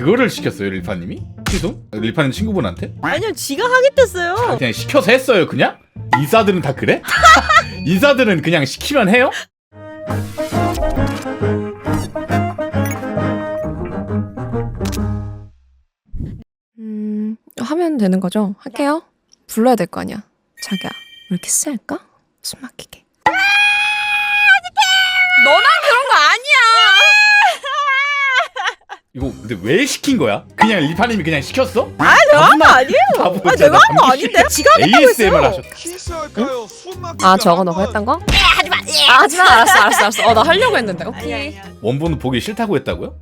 그거를 시켰어요 릴파님이? 취소? 릴파님 친구분한테? 아니요 지가 하겠댔어요 그냥 시켜서 했어요 그냥? 인싸들은 다 그래? 인싸들은 그냥 시키면 해요? 음, 하면 되는 거죠? 할게요. 불러야 될 거 아니야. 자기야, 왜 이렇게 셀까? 숨 막히게. 너랑 그런 거 아니야 이거 근데 왜 시킨 거야? 그냥 릴파님이 그냥 시켰어? 아 내가 한 거 아니에요 아 내가 한 거 아닌데 지가 하겠다고 ASMR 했어요 하셨다 키스할까요? 숨 막힐까? 아, 저거 너가 했던 거? 하지마 아, 하지 마. 알았어, 알았어, 알았어. 어, 나 하려고 했는데. 오케이. 원본은 보기 싫다고 했다고요?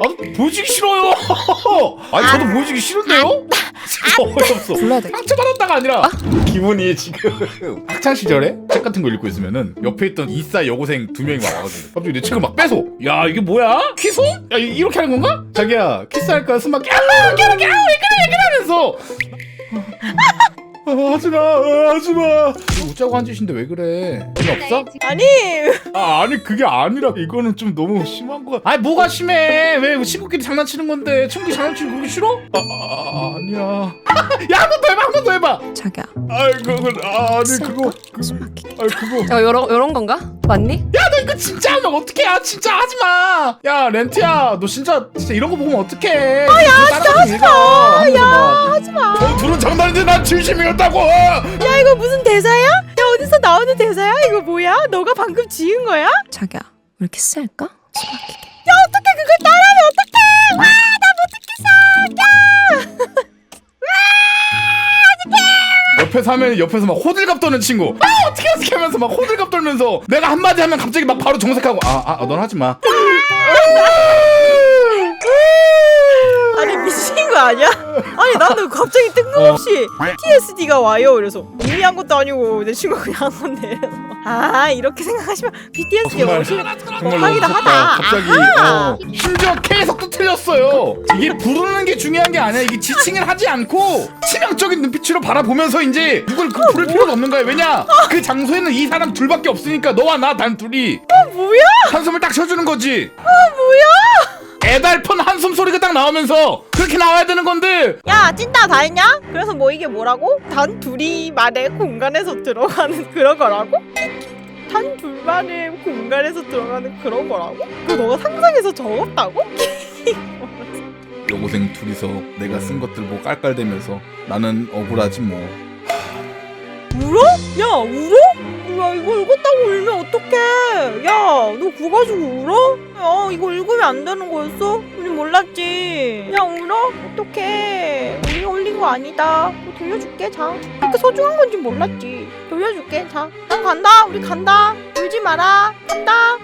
나도 보여주기 싫어요. 아니 저도 보여주기 싫은데요? 어이없어. 불러야 돼. 상처 받았다가 아니라 기분이 지금. 학창 시절에 책 같은 거 읽고 있으면은 옆에 있던 이싸 여고생 두 명이 막 와가지고 갑자기 내 책을 막 뺏어. 야 이게 뭐야? 키스? 야 이- 이렇게 하는 건가? 자기야 키스할까? 스막 야 이렇게 이렇게 아, 왜 그래 왜 그래 하면서 아, 하지마 아, 하지마. 웃자고 한 짓인데 왜 그래? 재미없어? 아니. 아 아니 그게 아니라 이거는 좀 너무 심한 거야 아니 뭐가 심해? 왜 친구끼리 장난치는 건데? 친구끼리 장난치는 그게 싫어? 아, 아, 아 아니야. 야한 번 더 해봐 한 번 더 해봐. 자기야, 아이 그건 아, 아니 그거 막히게. 아니 그거. 야, 요런, 요런 건가? 맞니? 야 너 이거 진짜 하면 어떡해? 아 진짜 하지마. 야 렌트야 너 진짜 진짜 이런 거 보면 어떡해? 아야 진짜 하지마. 야 하지마. 너 둘은 장난인데 난 진심이 었다고 야 이거 무슨 대사야? 야 어디서 나오는 대사야? 이거 뭐야? 너가 방금 지은 거야? 야 자기야, 왜 이렇게? 숨 막히게. 어떻게 그걸 따라하면 어떡해 와나 못 듣겠어 옆에서 하면 옆에서 막 호들갑 떠는 친구 아 어떻게 어떻게 하면서 막 호들갑 떨면서 내가 한마디 하면 갑자기 막 바로 정색하고 아아넌 하지마 아니야? 아니 나도 갑자기 뜬금없이 PTSD가 와요 그래서 이미 한 것도 아니고 내 친구가 그냥 한 건데 아 이렇게 생각하시면 PTSD 정말 오실 정말 하기도 너무. 하다. 갑자기 아하. 어, 심지어 계속도 틀렸어요. 이게 부르는 게 중요한 게 아니야. 이게 지칭을 하지 않고 치명적인 눈빛으로 바라보면서 이제 누굴 그 부를 필요가 없는 거야. 왜냐? 그 장소에는 이 사람 둘밖에 없으니까 너와 나 단 둘이 뭐야? 한숨을 딱 쉬어주는 거지. 뭐야? 애달픈 한숨 소리가 딱 나오면서 그렇게 나와야 되는 건데 야 찐따 다 했냐? 그래서 뭐 이게 뭐라고? 단 둘이만의 공간에서 들어가는 그런 거라고? 단 둘만의 공간에서 들어가는 그런 거라고? 그거 너가 상상해서 적었다고? 여고생 둘이서 내가 쓴 것들 뭐 깔깔대면서 나는 억울하지 뭐. 울어? 야 울어? 야 이거 읽었다고 울면 어떡해 야 너 그거 가지고 울어? 야 이거 읽으면 안 되는 거였어? 우리 몰랐지 야 울어? 어떡해 우리가 올린 거 아니다 너 돌려줄게 자 그렇게 소중한 건지 몰랐지 돌려줄게 자 난 간다 우리 간다 울지 마라 간다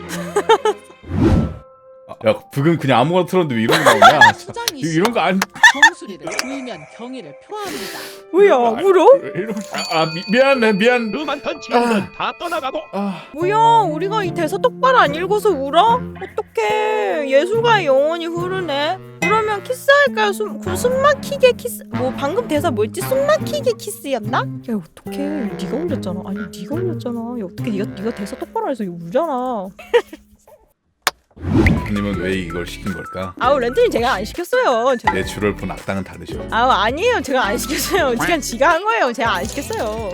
아, 야 부금 그냥 아무거나 틀었는데 왜 이런 거 나오냐? 수장이 이- 이런 거 아니. 정수리를 불면 경의를 표합니다. 뭐야 울어? 이런 아, 아 미, 미안해 미안. 그만한 친구는 다 떠나가고 아. 뭐야 우리가 이 대사 똑바로 안 읽어서 울어? 어떡해 예술가의 영혼이 흐르네 그러면 키스할까요? 숨, 그 숨막히게 키스 뭐 방금 대사 뭐였지? 숨 막히게 키스였나? 야 어떡해. 네가 울렸잖아. 아니 네가 울렸잖아. 야 어떡해. 네가, 네가 대사 똑바로 해서 울잖아. 님은 왜 이걸 시킨 걸까? 아우 렌트님 제가 안 시켰어요. 저, 내 줄을 본 악당은 다르셔. 아우 아니에요. 제가 안 시켰어요. 그냥 지가 한 거예요. 제가 안 시켰어요.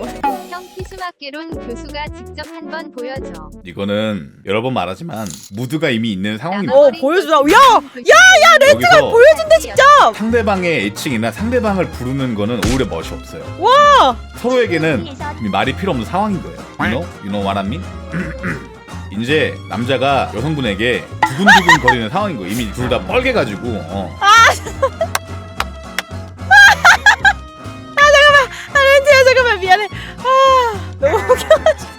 형 피수학개론 교수가 직접 한번 보여줘. 이거는 여러 번 말하지만 무드가 이미 있는 상황입니다. 어 보여주라 야! 야야 렌트가 보여준대 직접 상대방의 애칭이나 상대방을 부르는 거는 오히려 멋이 없어요. 와! 서로에게는 말이 필요 없는 상황인 거예요. You know? You know what I mean? 이제 남자가 여성분에게 두근두근 거리는 상황인 거예요. 이미 둘 다 뻘개가지고. 어. 아 웃겨가지고.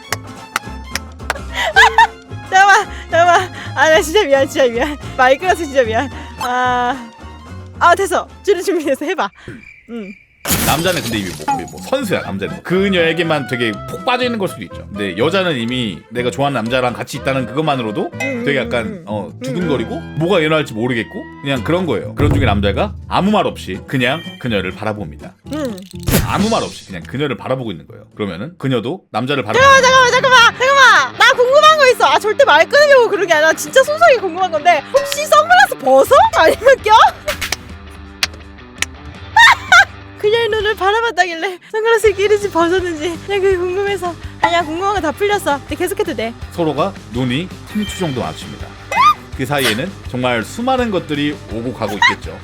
잠깐만 잠깐만. 아 나 진짜 미안 진짜 미안. 마이크라서 진짜 미안. 아 아 됐어. 줄을 준비해서 해봐. 응 남자는 근데 이미 뭐, 뭐 선수야 남자는 그녀에게만 되게 폭 빠져 있는 걸 수도 있죠. 근데 여자는 이미 내가 좋아하는 남자랑 같이 있다는 그것만으로도 되게 약간 어 두근거리고 뭐가 일어날지 모르겠고 그냥 그런 거예요. 그런 중에 남자가 아무 말 없이 그냥 그녀를 바라봅니다. 응. 아무 말 없이 그냥 그녀를 바라보고 있는 거예요. 그러면은 그녀도 남자를 바라보고 잠깐만 잠깐만 잠깐만 잠깐만 나 궁금한 거 있어. 아 절대 말 끊으려고 그런 게 아니라 진짜 순수하게 궁금한 건데 혹시 선글라스 벗어? 아니면 껴? 눈을 바라봤다길래 선글라스를 끼는지 벗었는지 그냥 그게 궁금해서 아니야 궁금한 거 다 풀렸어. 근데 계속해도 돼. 서로가 눈이 3초 정도 맞춥니다. 그 사이에는 정말 수많은 것들이 오고 가고 있겠죠.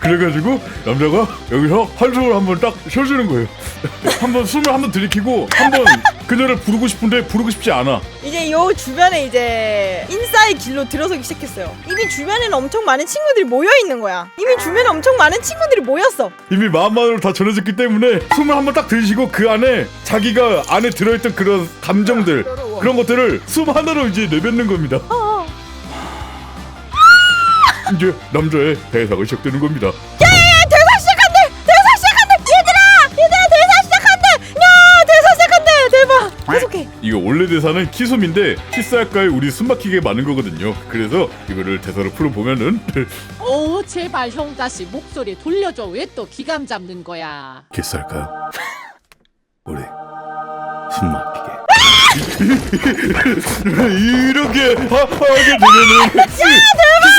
그래가지고 남자가 여기서 한숨을 한번 딱 쉬어주는 거예요. 한번 숨을 한번 들이키고 한번 그녀를 부르고 싶은데 부르고 싶지 않아. 이제 요 주변에 이제 인싸의 길로 들어서기 시작했어요. 이미 주변에는 엄청 많은 친구들이 모여 있는 거야. 이미 주변에 엄청 많은 친구들이 모였어. 이미 마음만으로 다 전해졌기 때문에 숨을 한번 딱 들이쉬고 그 안에 자기가 안에 들어있던 그런 감정들 그런 것들을 숨 하나로 이제 내뱉는 겁니다. 어. 이제 남자의 대사가 시작되는 겁니다. 야야야 대사 시작한대. 대사 시작한대. 얘들아 얘들아 대사 시작한대. 야 대사 시작한대. 대박. 계속해. 이거 원래 대사는 키솜인데 키스할까에 우리 숨막히게 많은 거거든요. 그래서 이거를 대사로 풀어보면은 오 어, 제발 형 다시 목소리 돌려줘. 왜 또 기감 잡는 거야? 키스할까요? 우리 숨막히게. 이렇게 하, 하게 되면은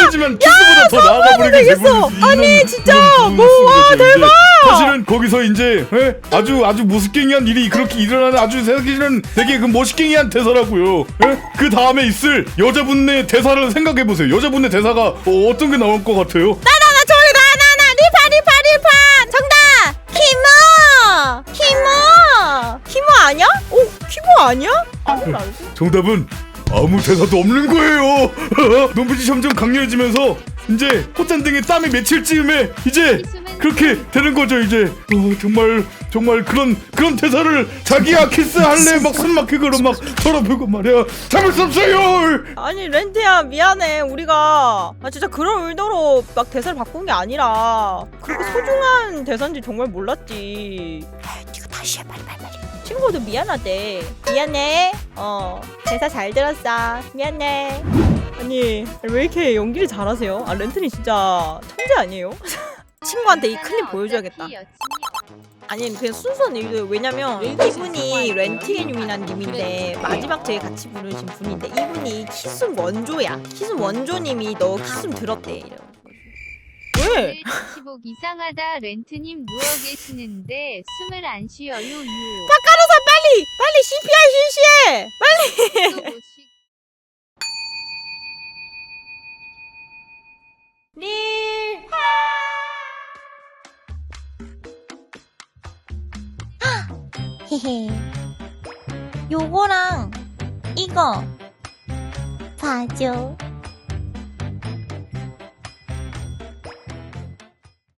키스지만 키스보다 더 나아가 버리게 되겠어. 아니, 진짜. 이런 뭐, 부분을 와, 쓰는 거죠, 이제. 대박. 사실은 거기서 이제 예? 아주 아주 무스깽이한 일이 그렇게 일어나는 아주 사실은 되게 그 멋있갱이한 대사라고요. 예? 그 다음에 있을 여자분의 대사를 생각해 보세요. 여자분의 대사가 어, 떤게 나올 것 같아요? 나나 저기 나나나 리파 리파 리파 정답 키모 키모 키모 아니야? 오 키모 아니야? 아니 알지? 정답은 아무 대사도 없는 거예요. 눈빛이 점점 강렬해지면서 이제 콧잔등에 땀이 맺힐 즈음에 이제 그렇게 되는 거죠 이제. 어, 정말 정말 그런 그런 대사를 자기야 키스할래? 막 숨 막히고 막 더럽히고 말이야. 참을 수 없어요. 아니 렌트야 미안해. 우리가 아 진짜 그런 의도로 막 대사를 바꾼 게 아니라 그렇게 소중한 대사인지 정말 몰랐지. 네가 다시 해 빨리 빨리 친구도 미안하대 미안해 어 대사 잘 들었어 미안해 아니 왜 이렇게 연기를 잘하세요? 아 렌트니 진짜 천재 아니에요? 친구한테 이 클립 보여줘야겠다 아니 그냥 순수한 얘기도 왜냐면 이분이 렌티게님이란 님인데 마지막 제에 같이 부르신 분인데 이분이 키숨 원조야 키숨 원조님이 너 키숨 들었대 이래가지고. 왜? 지복 이상하다 렌트님 누워 계시는데 숨을 안 쉬어요 유. 박가루사 빨리 빨리 CPR 실시해 또못 쉬- 릴 헤헤. 요거랑 이거 봐줘.